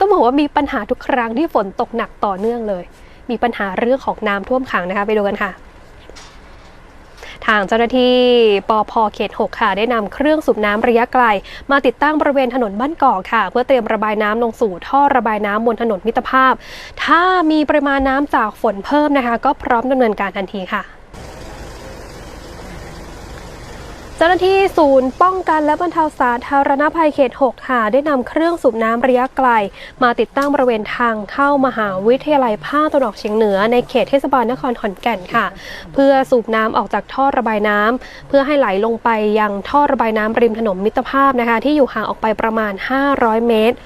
ต้องบอกว่ามีปัญหาทุกครั้งที่ฝนตกหนักต่อเนื่องเลย มีปัญหาเรื่องของน้ำท่วมขังนะคะไปดูกันค่ะ ทางเจ้าหน้าที่ปอพเขต 6 ค่ะ ได้นำเครื่องสูบน้ำระยะไกล มาติดตั้งบริเวณถนนบ้านกอกค่ะ เพื่อเตรียมระบายน้ำลงสู่ท่อระบายน้ำบนถนนมิตรภาพ ถ้ามีปริมาณน้ำจากฝนเพิ่มนะคะ ก็พร้อมดำเนินการทันทีค่ะ เจ้าหน้าที่ศูนย์ป้องกันและบรรเทาสาธารณภัยเขต 6 ค่ะ ได้นำเครื่องสูบน้ำระยะไกล มาติดตั้งบริเวณทางเข้ามหาวิทยาลัยภาคตะวันออกเฉียงเหนือในเขตเทศบาลนครขอนแก่นค่ะ เพื่อสูบน้ำออกจากท่อระบายน้ำเพื่อให้ไหลลงไปยังท่อระบายน้ำริมถนนมิตรภาพนะคะ ที่อยู่ห่างออกไปประมาณ 500 เมตร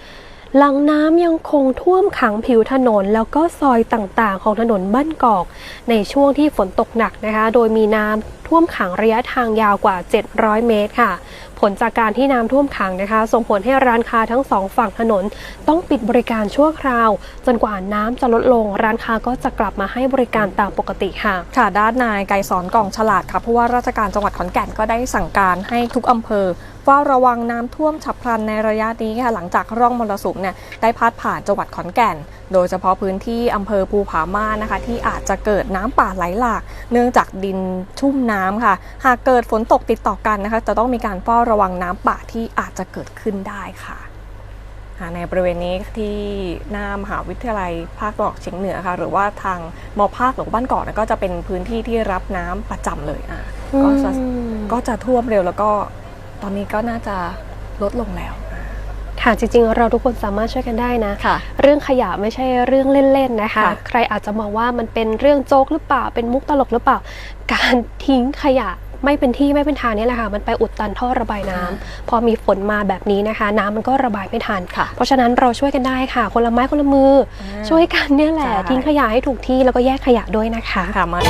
หลังน้ำยังคงท่วมขังผิวถนน แล้วก็ซอยต่างๆ ของถนนบ้านกอก ในช่วงที่ฝนตกหนักนะคะ โดยมีน้ำท่วมขังระยะทางยาวกว่า 700 เมตรค่ะ ผลจากการที่น้ำท่วมขังนะคะ ส่งผลให้ร้านค้าทั้งสองฝั่งถนน ต้องปิดบริการชั่วคราว จนกว่าน้ำจะลดลง ร้านค้าก็จะกลับมาให้บริการตามปกติค่ะ ค่ะด้านนายไกรสอนกองฉลาดค่ะผู้ว่าราชการจังหวัดขอนแก่นก็ได้สั่งการให้ทุกอำเภอ เฝ้าระวังน้ำท่วมฉับพลันในระยะนี้ค่ะหลังจากร่องมรสุมเนี่ยได้พัดผ่านจังหวัดขอนแก่น โดยเฉพาะพื้นที่อำเภอภูผาม่านนะคะ ที่อาจจะเกิดน้ำป่าไหลหลาก เนื่องจากดินชุ่มน้ำค่ะ หากเกิดฝนตกติดต่อกันนะคะ จะต้องมีการเฝ้าระวังน้ำป่าที่อาจจะเกิดขึ้นได้ค่ะในบริเวณนี้ที่หน้ามหาวิทยาลัยภาคตะวันออกเฉียงเหนือค่ะ หรือว่าทางมอภาคหรือบ้านเกาะก็จะเป็นพื้นที่ที่รับน้ำประจำเลยอะก็จะก็จะท่วมเร็วแล้วก็ ตอนนี้ก็น่าจะลดลงแล้วอะค่ะจริงๆ เราทุกคนสามารถช่วยกันได้นะค่ะ เรื่องขยะไม่ใช่เรื่องเล่นๆนะคะ ค่ะ ใครอาจจะมองว่ามันเป็นเรื่องโจ๊กหรือเปล่าเป็นมุกตลกหรือเปล่า การทิ้งขยะไม่เป็นที่ไม่เป็นทางนี่แหละค่ะมันไปอุดตันท่อระบายน้ำพอมีฝนมาแบบนี้นะคะ น้ำมันก็ระบายไม่ทัน ค่ะ เพราะฉะนั้นเราช่วยกันได้ค่ะ คนละไม้คนละมือออ่าช่วยกันเนี่ยแหละใช่ ทิ้งขยะให้ถูกที่แล้วก็แยกขยะด้วยนะคะ ค่ะมา